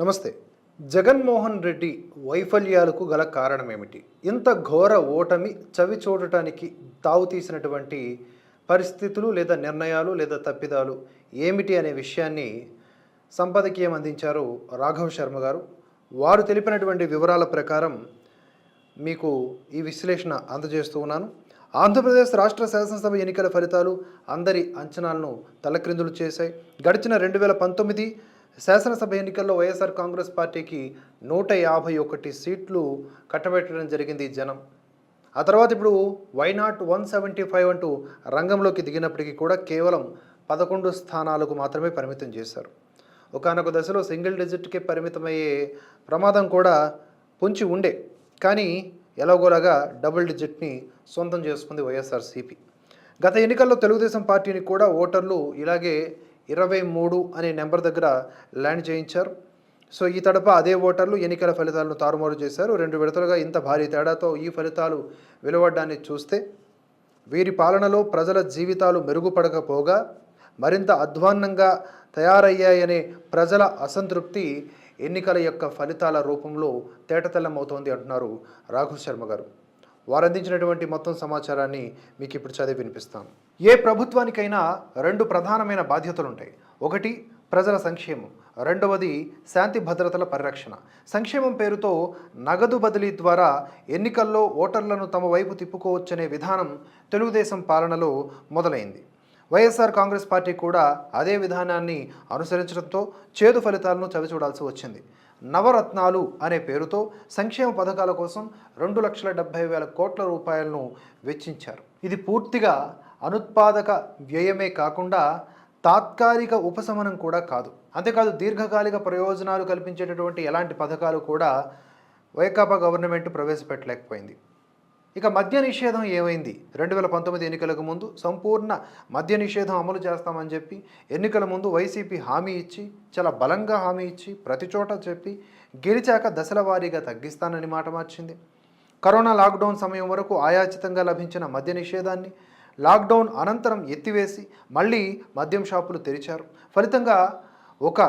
నమస్తే. జగన్మోహన్ రెడ్డి వైఫల్యాలకు గల కారణం ఏమిటి ఇంత ఘోర ఓటమి చవి చూడటానికి తావు తీసినటువంటి పరిస్థితులు లేదా నిర్ణయాలు లేదా తప్పిదాలు ఏమిటి అనే విషయాన్ని సంపాదకీయం అందించారు రాఘవ్ శర్మ గారు. వారు తెలిపినటువంటి వివరాల ప్రకారం మీకు ఈ విశ్లేషణ అందజేస్తూ ఉన్నాను. ఆంధ్రప్రదేశ్ రాష్ట్ర శాసనసభ ఎన్నికల ఫలితాలు అందరి అంచనాలను తలక్రిందులు చేశాయి. గడిచిన రెండు వేల పంతొమ్మిది శాసనసభ ఎన్నికల్లో వైఎస్ఆర్ కాంగ్రెస్ పార్టీకి నూట యాభై ఒకటి సీట్లు కట్టబెట్టడం జరిగింది జనం. ఆ తర్వాత ఇప్పుడు why not one seventy five అంటూ రంగంలోకి దిగినప్పటికీ కూడా కేవలం పదకొండు స్థానాలకు మాత్రమే పరిమితం చేశారు. ఒకానొక దశలో సింగిల్ డిజిట్కే పరిమితమయ్యే ప్రమాదం కూడా పొంచి ఉండే. కానీ ఎలాగోలాగా డబుల్ డిజిట్ని సొంతం చేసుకుంది వైఎస్ఆర్సీపీ గత ఎన్నికల్లో తెలుగుదేశం పార్టీని కూడా ఓటర్లు ఇలాగే ఇరవై మూడు అనే నెంబర్ దగ్గర ల్యాండ్ చేయించారు. సో ఈ తడప అదే ఓటర్లు ఎన్నికల ఫలితాలను తారుమారు చేశారు. రెండు విడతలుగా ఇంత భారీ తేడాతో ఈ ఫలితాలు వెలువడ్డాన్ని చూస్తే వీరి పాలనలో ప్రజల జీవితాలు మెరుగుపడకపోగా మరింత అధ్వాన్నంగా తయారయ్యాయనే ప్రజల అసంతృప్తి ఎన్నికల యొక్క ఫలితాల రూపంలో తేటతెల్లమవుతోంది అంటున్నారు రాఘు శర్మ గారు. వారు అందించినటువంటి మొత్తం సమాచారాన్ని మీకు ఇప్పుడు చదివి వినిపిస్తాను ఏ ప్రభుత్వానికైనా రెండు ప్రధానమైన బాధ్యతలు ఉంటాయి ఒకటి ప్రజల సంక్షేమం. రెండవది శాంతి భద్రతల పరిరక్షణ. సంక్షేమం పేరుతో నగదు బదిలీ ద్వారా ఎన్నికల్లో ఓటర్లను తమ వైపు తిప్పుకోవచ్చనే విధానం తెలుగుదేశం పాలనలో మొదలైంది. వైఎస్ఆర్ కాంగ్రెస్ పార్టీ కూడా అదే విధానాన్ని అనుసరించడంతో చేదు ఫలితాలను చవిచూడాల్సి వచ్చింది. నవరత్నాలు అనే పేరుతో సంక్షేమ పథకాల కోసం రెండు లక్షల డెబ్బై వేల కోట్ల రూపాయలను వెచ్చించారు. ఇది పూర్తిగా అనుత్పాదక వ్యయమే కాకుండా తాత్కాలిక ఉపశమనం కూడా కాదు. అంతేకాదు దీర్ఘకాలిక ప్రయోజనాలు కల్పించేటటువంటి ఎలాంటి పథకాలు కూడా వైకాపా గవర్నమెంట్ ప్రవేశపెట్టలేకపోయింది. ఇక మద్య నిషేధం ఏమైంది? రెండు వేల పంతొమ్మిది ఎన్నికలకు ముందు సంపూర్ణ మద్య నిషేధం అమలు చేస్తామని చెప్పి ఎన్నికల ముందు వైసీపీ హామీ ఇచ్చి చాలా బలంగా హామీ ఇచ్చి ప్రతి చోట చెప్పి గెలిచాక దశల వారీగా తగ్గిస్తానని మాట మార్చింది. కరోనా లాక్డౌన్ సమయం వరకు ఆయాచితంగా లభించిన మద్య నిషేధాన్ని లాక్డౌన్ అనంతరం ఎత్తివేసి మళ్ళీ మద్యం షాపులు తెరిచారు. ఫలితంగా ఒక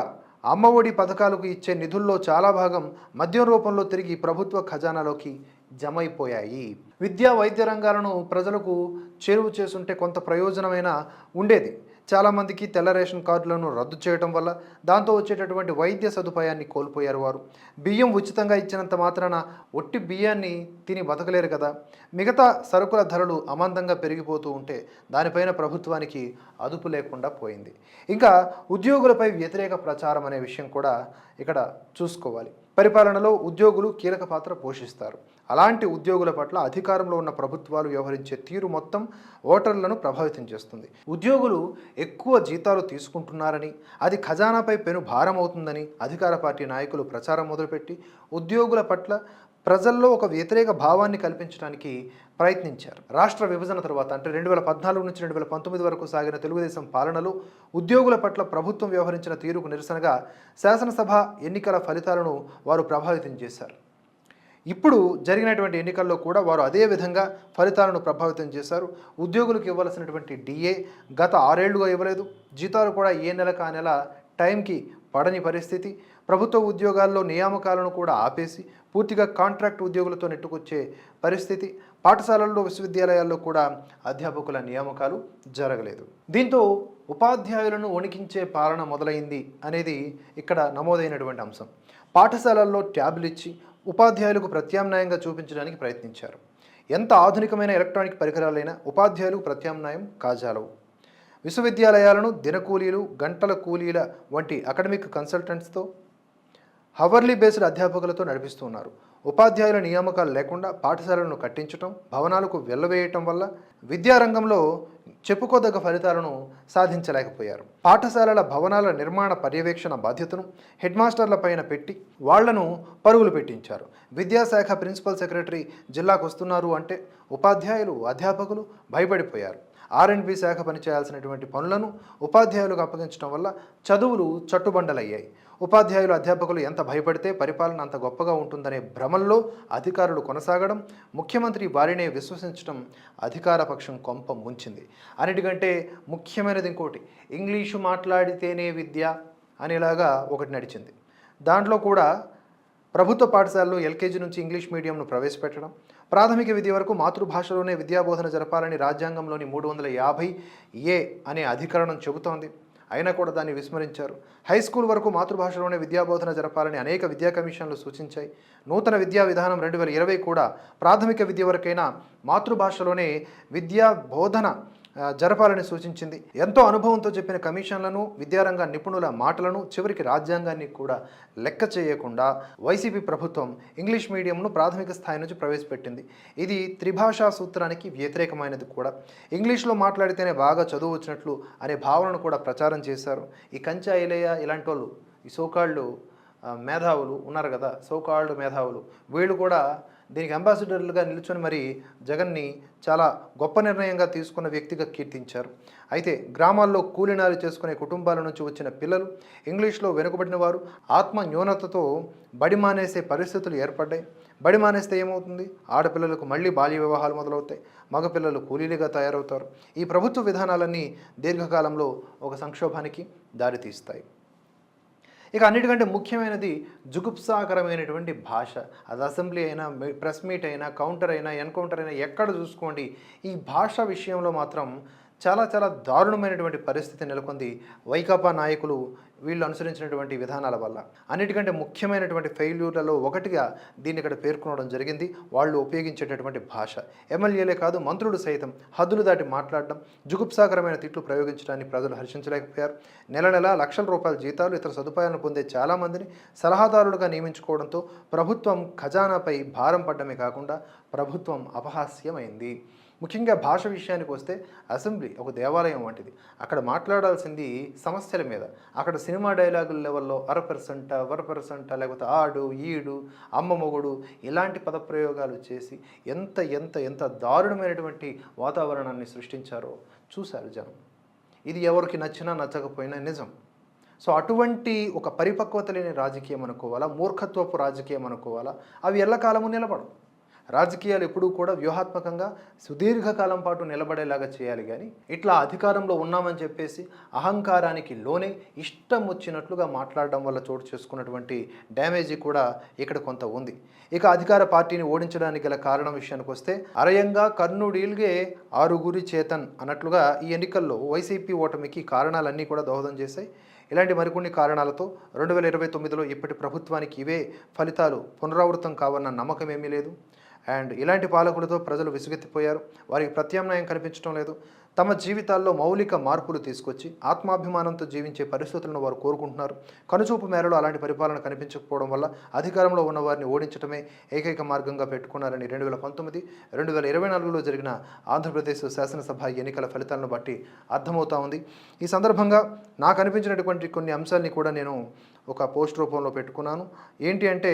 అమ్మఒడి పథకాలకు ఇచ్చే నిధుల్లో చాలా భాగం మద్యం రూపంలో తిరిగి ప్రభుత్వ ఖజానాలోకి జమైపోయాయి. విద్యా వైద్య రంగాలను ప్రజలకు చేరువ చేసుంటే కొంత ప్రయోజనమైన ఉండేది. చాలామందికి తెల్ల రేషన్ కార్డులను రద్దు చేయడం వల్ల దాంతో వచ్చేటటువంటి వైద్య సదుపాయాన్ని కోల్పోయారు వారు. బియ్యం ఉచితంగా ఇచ్చినంత మాత్రాన ఒట్టి బియ్యాన్ని తిని బతకలేరు కదా. మిగతా సరుకుల ధరలు అమాంతంగా పెరిగిపోతూ ఉంటే దానిపైన ప్రభుత్వానికి అదుపు లేకుండా పోయింది. ఇంకా ఉద్యోగులపై వ్యతిరేక ప్రచారం అనే విషయం కూడా ఇక్కడ చూసుకోవాలి. పరిపాలనలో ఉద్యోగులు కీలక పాత్ర పోషిస్తారు. అలాంటి ఉద్యోగుల పట్ల అధికారంలో ఉన్న ప్రభుత్వాలు వ్యవహరించే తీరు మొత్తం ఓటర్లను ప్రభావితం చేస్తుంది. ఉద్యోగులు ఎక్కువ జీతాలు తీసుకుంటున్నారని అది ఖజానాపై పెను భారం అవుతుందని అధికార పార్టీ నాయకులు ప్రచారం మొదలుపెట్టి ఉద్యోగుల పట్ల ప్రజల్లో ఒక వ్యతిరేక భావాన్ని కల్పించడానికి ప్రయత్నించారు. రాష్ట్ర విభజన తర్వాత అంటే రెండు వేల పద్నాలుగు నుంచి రెండు వేల పంతొమ్మిది వరకు సాగిన తెలుగుదేశం పాలనలో ఉద్యోగుల పట్ల ప్రభుత్వం వ్యవహరించిన తీరుకు నిరసనగా శాసనసభ ఎన్నికల ఫలితాలను వారు ప్రభావితం చేశారు. ఇప్పుడు జరిగినటువంటి ఎన్నికల్లో కూడా వారు అదే విధంగా ఫలితాలను ప్రభావితం చేశారు. ఉద్యోగులకు ఇవ్వాల్సినటువంటి డిఏ గత ఆరేళ్ళుగా ఇవ్వలేదు. జీతాలు కూడా ఏ నెలకు ఆ నెల టైంకి పడని పరిస్థితి. ప్రభుత్వ ఉద్యోగాల్లో నియామకాలను కూడా ఆపేసి పూర్తిగా కాంట్రాక్ట్ ఉద్యోగులతో నెట్టుకొచ్చే పరిస్థితి. పాఠశాలల్లో విశ్వవిద్యాలయాల్లో కూడా అధ్యాపకుల నియామకాలు జరగలేదు. దీంతో ఉపాధ్యాయులను వణికించే పాలన మొదలైంది అనేది ఇక్కడ నమోదైనటువంటి అంశం. పాఠశాలల్లో ట్యాబ్లు ఇచ్చి ఉపాధ్యాయులకు ప్రత్యామ్నాయంగా చూపించడానికి ప్రయత్నించారు. ఎంత ఆధునికమైన ఎలక్ట్రానిక్ పరికరాలైనా ఉపాధ్యాయులకు ప్రత్యామ్నాయం కాజాలవు. విశ్వవిద్యాలయాలను దినకూలీలు గంటల కూలీల వంటి అకాడమిక్ కన్సల్టెంట్స్తో హవర్లీ బేస్డ్ అధ్యాపకులతో నడిపిస్తున్నారు ఉపాధ్యాయుల నియామకాలు లేకుండా పాఠశాలలను కట్టించటం భవనాలకు వెళ్ళవేయటం వల్ల విద్యారంగంలో చెప్పుకోదగ్గ ఫలితాలను సాధించలేకపోయారు. పాఠశాలల భవనాల నిర్మాణ పర్యవేక్షణ బాధ్యతను హెడ్ మాస్టర్ల పైన పెట్టి వాళ్ళను పరుగులు పెట్టించారు. విద్యాశాఖ ప్రిన్సిపల్ సెక్రటరీ జిల్లాకు వస్తున్నారు అంటే ఉపాధ్యాయులు అధ్యాపకులు భయపడిపోయారు. ఆర్ అండ్ బి శాఖ పనిచేయాల్సినటువంటి పనులను ఉపాధ్యాయులకు అప్పగించడం వల్ల చదువులు చట్టుబండలయ్యాయి. ఉపాధ్యాయులు అధ్యాపకులు ఎంత భయపడితే పరిపాలన అంత గొప్పగా ఉంటుందనే భ్రమల్లో అధికారులు కొనసాగడం ముఖ్యమంత్రి వారినే విశ్వసించడం అధికార పక్షం కొంప ముంచింది. అన్నిటికంటే ముఖ్యమైనది ఇంకోటి ఇంగ్లీషు మాట్లాడితేనే విద్య అనేలాగా ఒకటి నడిచింది. దాంట్లో కూడా ప్రభుత్వ పాఠశాలలో ఎల్కేజీ నుంచి ఇంగ్లీష్ మీడియంను ప్రవేశపెట్టడం ప్రాథమిక విద్య వరకు మాతృభాషలోనే విద్యాబోధన జరపాలని రాజ్యాంగంలోని మూడు వందల యాభై ఏ అనే అధికరణం చెబుతోంది. అయినా కూడా దాన్ని విస్మరించారు. హై స్కూల్ వరకు మాతృభాషలోనే విద్యాబోధన జరపాలని అనేక విద్యా కమిషన్లు సూచించాయి. నూతన విద్యా విధానం రెండు వేల ఇరవై కూడా ప్రాథమిక విద్య వరకైనా మాతృభాషలోనే విద్యా బోధన జరపాలని సూచించింది. ఎంతో అనుభవంతో చెప్పిన కమిషన్లను విద్యారంగ నిపుణుల మాటలను చివరికి రాజ్యాంగాన్ని కూడా లెక్క చేయకుండా వైసీపీ ప్రభుత్వం ఇంగ్లీష్ మీడియంను ప్రాథమిక స్థాయి నుంచి ప్రవేశపెట్టింది. ఇది త్రిభాషా సూత్రానికి వ్యతిరేకమైనది కూడా. ఇంగ్లీష్లో మాట్లాడితేనే బాగా చదువు వచ్చినట్లు అనే భావనను కూడా ప్రచారం చేశారు. ఈ కంచా ఇలయ ఇలాంటి వాళ్ళు ఈ సోకాళ్ళు మేధావులు ఉన్నారు కదా సోకాళ్ళు మేధావులు వీళ్ళు కూడా దీనికి అంబాసిడర్లుగా నిల్చొని మరి జగన్ని చాలా గొప్ప నిర్ణయంగా తీసుకున్న వ్యక్తిగా కీర్తించారు. అయితే గ్రామాల్లో కూలినాలు చేసుకునే కుటుంబాల నుంచి వచ్చిన పిల్లలు ఇంగ్లీష్లో వెనుకబడిన వారు ఆత్మ న్యూనతతో బడి మానేసే పరిస్థితులు ఏర్పడ్డాయి. బడి మానేస్తే ఏమవుతుంది? ఆడపిల్లలకు మళ్ళీ బాల్య వివాహాలు మొదలవుతాయి. మగపిల్లలు కూలీలుగా తయారవుతారు. ఈ ప్రభుత్వ విధానాలన్నీ దీర్ఘకాలంలో ఒక సంక్షోభానికి దారితీస్తాయి. ఇక అన్నిటికంటే ముఖ్యమైనది జుగుప్సాకరమైనటువంటి భాష. అది అసెంబ్లీ అయినా ప్రెస్ మీట్ అయినా కౌంటర్ అయినా ఎన్కౌంటర్ అయినా ఎక్కడ చూసుకోండి? ఈ భాష విషయంలో మాత్రం చాలా చాలా దారుణమైనటువంటి పరిస్థితి నెలకొంది వైకాపా నాయకులు వీళ్ళు అనుసరించినటువంటి విధానాల వల్ల. అన్నిటికంటే ముఖ్యమైనటువంటి ఫెయిల్యూర్లలో ఒకటిగా దీన్ని ఇక్కడ పేర్కొనడం జరిగింది. వాళ్ళు ఉపయోగించేటటువంటి భాష. ఎమ్మెల్యేలే కాదు మంత్రులు సైతం హద్దులు దాటి మాట్లాడడం జుగుప్సాకరమైన తిట్లు ప్రయోగించడాన్ని ప్రజలు హర్షించలేకపోయారు. నెల నెల లక్షల రూపాయల జీతాలు ఇతర సదుపాయాలను పొందే చాలామందిని సలహాదారులుగా నియమించుకోవడంతో ప్రభుత్వం ఖజానాపై భారం పడ్డమే కాకుండా ప్రభుత్వం అపహాస్యమైంది. ముఖ్యంగా భాష విషయానికి వస్తే అసెంబ్లీ ఒక దేవాలయం వంటిది. అక్కడ మాట్లాడాల్సింది సమస్యల మీద. అక్కడ సినిమా డైలాగుల లెవెల్లో అర పర్సెంట వర లేకపోతే ఆడు ఈడు అమ్మ మొగుడు ఇలాంటి పదప్రయోగాలు చేసి ఎంత ఎంత ఎంత దారుణమైనటువంటి వాతావరణాన్ని సృష్టించారో చూశారు జనం. ఇది ఎవరికి నచ్చినా నచ్చకపోయినా నిజం. సో అటువంటి ఒక పరిపక్వత లేని రాజకీయం అనుకోవాలా? మూర్ఖత్వపు రాజకీయం అనుకోవాలా? అవి ఎల్లకాలము నిలబడవు. రాజకీయాలు ఎప్పుడూ కూడా వ్యూహాత్మకంగా సుదీర్ఘకాలం పాటు నిలబడేలాగా చేయాలి కానీ ఇట్లా అధికారంలో ఉన్నామని చెప్పేసి అహంకారానికి లోనే ఇష్టం వచ్చినట్లుగా మాట్లాడడం వల్ల చోటు చేసుకున్నటువంటి డ్యామేజీ కూడా ఇక్కడ కొంత ఉంది. ఇక అధికార పార్టీని ఓడించడానికి గల కారణం విషయానికి వస్తే అరయంగా కర్ణుడీల్గే ఆరుగురి చేతన్ అన్నట్లుగా ఈ ఎన్నికల్లో వైసీపీ ఓటమికి కారణాలన్నీ కూడా దోహదం చేశాయి. ఇలాంటి మరికొన్ని కారణాలతో రెండు వేల ఇరవై తొమ్మిదిలో ఇప్పటి ప్రభుత్వానికి ఇవే ఫలితాలు పునరావృతం కావన్న నమ్మకం ఏమీ లేదు. అండ్ ఇలాంటి పాలకులతో ప్రజలు విసుగెత్తిపోయారు. వారికి ప్రత్యామ్నాయం కనిపించడం లేదు. తమ జీవితాల్లో మౌలిక మార్పులు తీసుకొచ్చి ఆత్మాభిమానంతో జీవించే పరిస్థితులను వారు కోరుకుంటున్నారు. కనుచూపు మేరలో అలాంటి పరిపాలన కనిపించకపోవడం వల్ల అధికారంలో ఉన్న వారిని ఓడించడమే ఏకైక మార్గంగా పెట్టుకున్నారని రెండు వేల పంతొమ్మిది రెండు వేల ఇరవై నాలుగులో జరిగిన ఆంధ్రప్రదేశ్ శాసనసభ ఎన్నికల ఫలితాలను బట్టి అర్థమవుతా ఉంది. ఈ సందర్భంగా నాకు అనిపించినటువంటి కొన్ని అంశాలని కూడా నేను ఒక పోస్ట్ రూపంలో పెట్టుకున్నాను. ఏంటి అంటే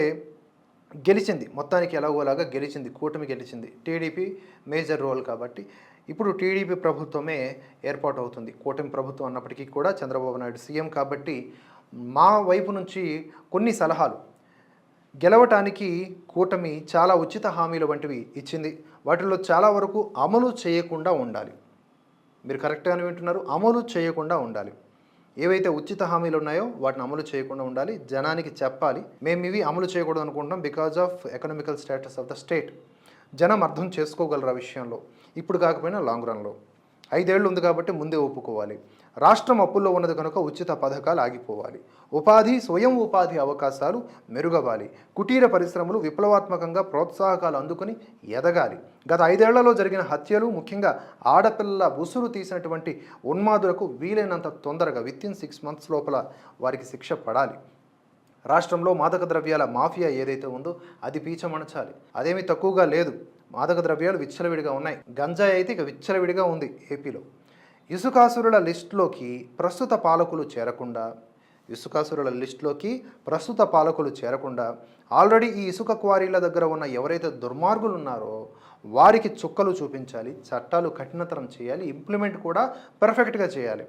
గెలిచింది. మొత్తానికి ఎలాగోలాగా గెలిచింది. కూటమి గెలిచింది. టీడీపీ మేజర్ రోల్ కాబట్టి ఇప్పుడు టీడీపీ ప్రభుత్వమే ఏర్పాటు అవుతుంది. కూటమి ప్రభుత్వం అన్నప్పటికీ కూడా చంద్రబాబు నాయుడు సీఎం కాబట్టి మా వైపు నుంచి కొన్ని సలహాలు. గెలవటానికి కూటమి చాలా ఉచిత హామీలు వంటివి ఇచ్చింది. వాటిలో చాలా వరకు అమలు చేయకుండా ఉండాలి. మీరు కరెక్ట్గానే వింటున్నారు. అమలు చేయకుండా ఉండాలి. ఏవైతే ఉచిత హామీలు ఉన్నాయో వాటిని అమలు చేయకుండా ఉండాలి. జనానికి చెప్పాలి. మేము ఇవి అమలు చేయకూడదు అనుకుంటున్నాం because of economical status of the state జనం అర్థం చేసుకోగలరు ఆ విషయంలో? ఇప్పుడు కాకపోయినా లాంగ్ రన్లో ఐదేళ్ళు ఉంది కాబట్టి ముందే ఒప్పుకోవాలి. రాష్ట్రం అప్పుల్లో ఉన్నది కనుక ఉచిత పథకాలు ఆగిపోవాలి. ఉపాధి స్వయం ఉపాధి అవకాశాలు మెరుగవాలి కుటీర పరిశ్రమలు విప్లవాత్మకంగా ప్రోత్సాహకాలు అందుకుని ఎదగాలి. గత ఐదేళ్ళలో జరిగిన హత్యలు ముఖ్యంగా ఆడపిల్లల ఉసురు తీసినటువంటి ఉన్మాదులకు వీలైనంత తొందరగా విత్ ఇన్ సిక్స్ మంత్స్ లోపల వారికి శిక్ష పడాలి. రాష్ట్రంలో మాదక ద్రవ్యాల మాఫియా ఏదైతే ఉందో అది పీచమణచాలి. అదేమీ తక్కువగా లేదు. మాదక ద్రవ్యాలు విచ్చలవిడిగా ఉన్నాయి. గంజాయి అయితే ఇక విచ్చలవిడిగా ఉంది ఏపీలో. ఇసుకాసురుల లిస్టులోకి ప్రస్తుత పాలకులు చేరకుండా ఇసుకాసురుల లిస్టులోకి ప్రస్తుత పాలకులు చేరకుండా ఆల్రెడీ ఈ ఇసుక క్వారీల దగ్గర ఉన్న ఎవరైతే దుర్మార్గులు ఉన్నారో వారికి చుక్కలు చూపించాలి చట్టాలు కఠినతరం చేయాలి ఇంప్లిమెంట్ కూడా పర్ఫెక్ట్గా చేయాలి.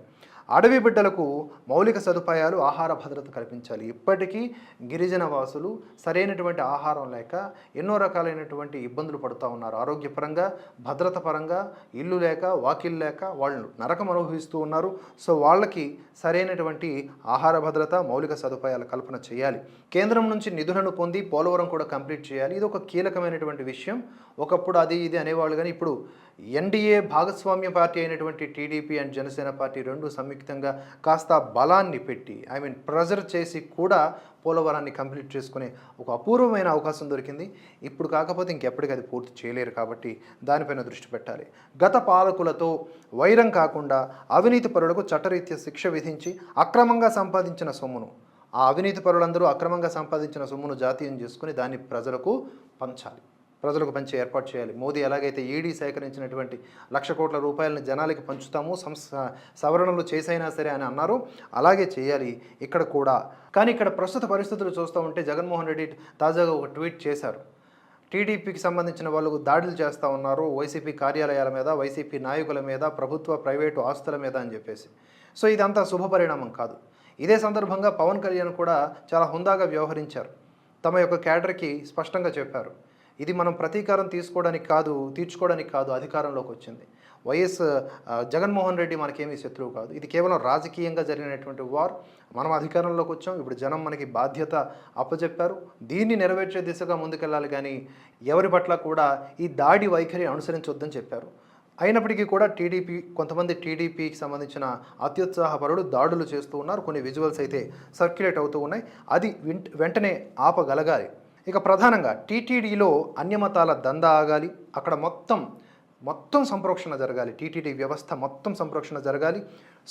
అడవి బిడ్డలకు మౌలిక సదుపాయాలు ఆహార భద్రత కల్పించాలి. ఇప్పటికీ గిరిజన వాసులు సరైనటువంటి ఆహారం లేక ఎన్నో రకాలైనటువంటి ఇబ్బందులు పడుతూ ఉన్నారు. ఆరోగ్యపరంగా భద్రత పరంగా ఇల్లు లేక వాకిల్ లేక వాళ్ళు నరకం అనుభవిస్తూ ఉన్నారు. సో వాళ్ళకి సరైనటువంటి ఆహార భద్రత మౌలిక సదుపాయాల కల్పన చేయాలి. కేంద్రం నుంచి నిధులను పొంది పోలవరం కూడా కంప్లీట్ చేయాలి. ఇది ఒక కీలకమైనటువంటి విషయం. ఒకప్పుడు అది ఇది అనేవాళ్ళు. కానీ ఇప్పుడు ఎన్డీఏ భాగస్వామ్య పార్టీ అయినటువంటి టీడీపీ అండ్ జనసేన పార్టీ రెండు సంయుక్తంగా కాస్త బలాన్ని పెట్టి ఐ మీన్ ప్రెజర్ చేసి కూడా పోలవరాన్ని కంప్లీట్ చేసుకునే ఒక అపూర్వమైన అవకాశం దొరికింది. ఇప్పుడు కాకపోతే ఇంకెప్పటికీ అది పూర్తి చేయలేరు కాబట్టి దానిపైన దృష్టి పెట్టాలి. గత పాలకులతో వైరం కాకుండా అవినీతి పరులకు చట్టరీత్యా శిక్ష విధించి అక్రమంగా సంపాదించిన సొమ్మును ఆ అవినీతి పరులందరూ అక్రమంగా సంపాదించిన సొమ్మును జాతీయం చేసుకుని దాన్ని ప్రజలకు పంచాలి. ప్రజలకు పంచి ఏర్పాటు చేయాలి. మోదీ ఎలాగైతే ఈడీ సేకరించినటువంటి లక్ష కోట్ల రూపాయలను జనాలకి పంచుతాము సంస్ సవరణలు చేసైనా సరే అని అన్నారు. అలాగే చేయాలి ఇక్కడ కూడా. కానీ ఇక్కడ ప్రస్తుత పరిస్థితులు చూస్తూ ఉంటే జగన్మోహన్ రెడ్డి తాజాగా ఒక ట్వీట్ చేశారు. టీడీపీకి సంబంధించిన వాళ్ళు దాడులు చేస్తూ ఉన్నారు వైసీపీ కార్యాలయాల మీద వైసీపీ నాయకుల మీద ప్రభుత్వ ప్రైవేటు ఆస్తుల మీద అని చెప్పేసి. సో ఇదంతా శుభపరిణామం కాదు. ఇదే సందర్భంగా పవన్ కళ్యాణ్ కూడా చాలా హుందాగా వ్యవహరించారు. తమ యొక్క క్యాడర్కి స్పష్టంగా చెప్పారు. ఇది మనం ప్రతీకారం తీసుకోవడానికి కాదు తీర్చుకోవడానికి కాదు అధికారంలోకి వచ్చింది. వైఎస్ జగన్మోహన్ రెడ్డి మనకేమీ శత్రువు కాదు. ఇది కేవలం రాజకీయంగా జరిగినటువంటి వార్. మనం అధికారంలోకి వచ్చాం. ఇప్పుడు జనం మనకి బాధ్యత అప్పచెప్పారు దీన్ని నెరవేర్చే దిశగా ముందుకెళ్ళాలి కానీ ఎవరి పట్ల కూడా ఈ దాడి వైఖరి అనుసరించొద్దని చెప్పారు. అయినప్పటికీ కూడా టీడీపీ కొంతమంది టీడీపీకి సంబంధించిన అత్యుత్సాహపరుడు దాడులు చేస్తూ ఉన్నారు. కొన్ని విజువల్స్ అయితే సర్క్యులేట్ అవుతూ ఉన్నాయి. అది వెంట- వెంటనే ఆపగలగాలి. ఇక ప్రధానంగా టీటీడీలో అన్యమతాల దందా ఆగాలి. అక్కడ మొత్తం మొత్తం సంప్రోక్షణ జరగాలి. టీటీడీ వ్యవస్థ మొత్తం సంప్రోక్షణ జరగాలి.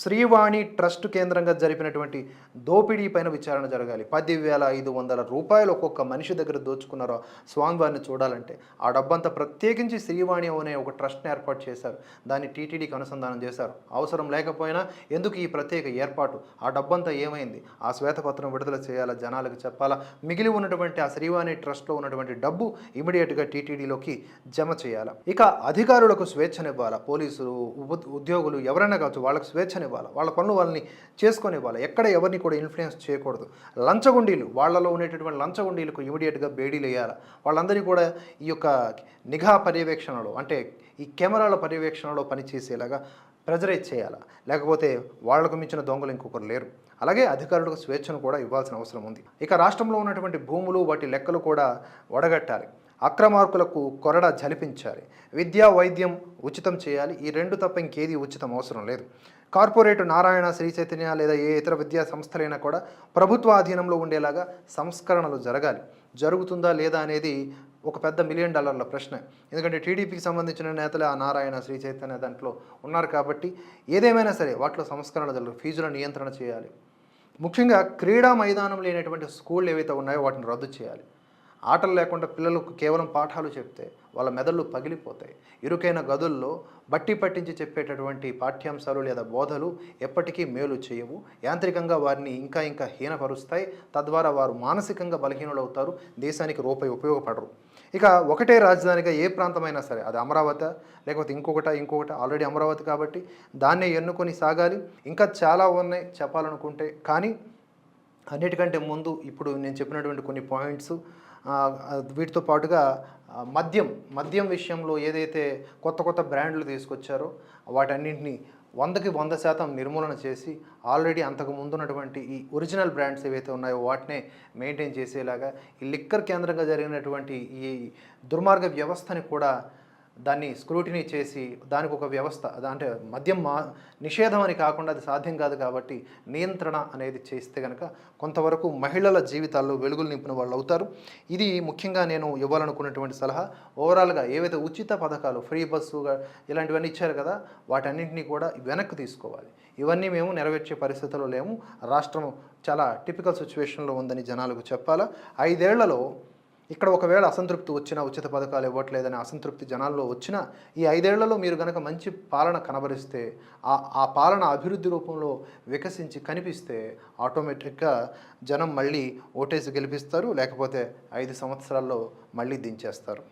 శ్రీవాణి ట్రస్ట్ కేంద్రంగా జరిపినటువంటి దోపిడీ పైన విచారణ జరగాలి. పదివేల ఐదు వందల రూపాయలు ఒక్కొక్క మనిషి దగ్గర దోచుకున్నారో స్వామివారిని చూడాలంటే? ఆ డబ్బంతా ప్రత్యేకించి శ్రీవాణి అనే ఒక ట్రస్ట్ని ఏర్పాటు చేశారు. దాన్ని టీటీడీకి అనుసంధానం చేశారు. అవసరం లేకపోయినా ఎందుకు ఈ ప్రత్యేక ఏర్పాటు? ఆ డబ్బంతా ఏమైంది? ఆ శ్వేతపత్రం విడుదల చేయాలా? జనాలకు చెప్పాలా? మిగిలి ఉన్నటువంటి ఆ శ్రీవాణి ట్రస్ట్లో ఉన్నటువంటి డబ్బు ఇమీడియట్గా టీటీడీలోకి జమ చేయాలా? ఇక అధికారులకు స్వేచ్ఛనివ్వాలా? పోలీసులు ఉ- ఉద్యోగులు ఎవరైనా కావచ్చు వాళ్ళకి స్వేచ్ఛనివ్వాలి వాళ్ళ పనులు వాళ్ళని చేసుకొనివ్వాలి ఎక్కడ ఎవరిని కూడా ఇన్ఫ్లుయెన్స్ చేయకూడదు. లంచగొండీలు వాళ్ళలో ఉండేటటువంటి లంచగొండీలకు ఇమీడియట్గా బేడీలు వేయాలి? వాళ్ళందరినీ కూడా ఈ యొక్క నిఘా పర్యవేక్షణలో అంటే ఈ కెమెరాల పర్యవేక్షణలో పనిచేసేలాగా ప్రెజరైజ్ చేయాలా? లేకపోతే వాళ్ళకు మించిన దొంగలు ఇంకొకరు లేరు. అలాగే అధికారులకు స్వేచ్ఛను కూడా ఇవ్వాల్సిన అవసరం ఉంది. ఇక రాష్ట్రంలో ఉన్నటువంటి భూములు వాటి లెక్కలు కూడా వడగట్టాలి. అక్రమార్కులకు కొరడ జలిపించాలి విద్యా వైద్యం ఉచితం చేయాలి. ఈ రెండు తప్ప ఇంకేది ఉచితం అవసరం లేదు. కార్పొరేట్ నారాయణ శ్రీ చైతన్య లేదా ఏ ఇతర విద్యా సంస్థలైనా కూడా ప్రభుత్వ అధీనంలో ఉండేలాగా సంస్కరణలు జరగాలి. జరుగుతుందా లేదా అనేది ఒక పెద్ద మిలియన్ డాలర్ల ప్రశ్న. ఎందుకంటే టీడీపీకి సంబంధించిన నేతలు ఆ నారాయణ శ్రీ చైతన్య దాంట్లో ఉన్నారు కాబట్టి ఏదేమైనా సరే వాటిలో సంస్కరణలు జరగదు ఫీజుల నియంత్రణ చేయాలి. ముఖ్యంగా క్రీడా మైదానం లేనటువంటి స్కూళ్ళు ఏవైతే ఉన్నాయో వాటిని రద్దు చేయాలి. ఆటలు లేకుండా పిల్లలకు కేవలం పాఠాలు చెప్తే వాళ్ళ మెదళ్ళు పగిలిపోతాయి. ఇరుకైన గదుల్లో బట్టి పట్టించి చెప్పేటటువంటి పాఠ్యాంశాలు లేదా బోధలు ఎప్పటికీ మేలు చేయవు. యాంత్రికంగా వారిని ఇంకా ఇంకా హీనపరుస్తాయి. తద్వారా వారు మానసికంగా బలహీనులు అవుతారు దేశానికి రూపాయి ఉపయోగపడరు. ఇక ఒకటే రాజధానిగా ఏ ప్రాంతమైనా సరే అది అమరావతి లేకపోతే ఇంకొకట ఇంకొకట ఆల్రెడీ అమరావతి కాబట్టి దాన్నే ఎన్నుకొని సాగాలి. ఇంకా చాలా ఉన్నాయి చెప్పాలనుకుంటే. కానీ అన్నిటికంటే ముందు ఇప్పుడు నేను చెప్పినటువంటి కొన్ని పాయింట్స్ వీటితో పాటుగా మద్యం మద్యం విషయంలో ఏదైతే కొత్త కొత్త బ్రాండ్లు తీసుకొచ్చారో వాటన్నింటినీ వందకి వంద శాతం నిర్మూలన చేసి ఆల్రెడీ అంతకు ముందున్నటువంటి ఈ ఒరిజినల్ బ్రాండ్స్ ఏవైతే ఉన్నాయో వాటినే మెయింటైన్ చేసేలాగా ఈ లిక్కర్ కేంద్రంగా జరిగినటువంటి ఈ దుర్మార్గ వ్యవస్థని కూడా దాన్ని స్క్రూటినీ చేసి దానికి ఒక వ్యవస్థ అంటే మద్యం మా నిషేధం అని కాకుండా అది సాధ్యం కాదు కాబట్టి నియంత్రణ అనేది చేస్తే కనుక కొంతవరకు మహిళల జీవితాల్లో వెలుగులు నింపిన వాళ్ళు అవుతారు. ఇది ముఖ్యంగా నేను ఇవ్వాలనుకున్నటువంటి సలహా. ఓవరాల్గా ఏవైతే ఉచిత పథకాలు ఫ్రీ బస్సు ఇలాంటివన్నీ ఇచ్చారు కదా వాటన్నింటినీ కూడా వెనక్కి తీసుకోవాలి. ఇవన్నీ మేము నెరవేర్చే పరిస్థితుల్లో లేము. రాష్ట్రం చాలా టిపికల్ సిచ్యువేషన్లో ఉందని జనాలకు చెప్పాలా. ఐదేళ్ళలో ఇక్కడ ఒకవేళ అసంతృప్తి వచ్చినా ఉచిత పథకాలు ఇవ్వట్లేదని అసంతృప్తి జనాల్లో వచ్చినా ఈ ఐదేళ్ళలో మీరు కనుక మంచి పాలన కనబరిస్తే ఆ ఆ పాలన అభివృద్ధి రూపంలో వికసించి కనిపిస్తే ఆటోమేటిక్గా జనం మళ్ళీ ఓటేసి గెలిపిస్తారు లేకపోతే ఐదు సంవత్సరాల్లో మళ్ళీ దించేస్తారు.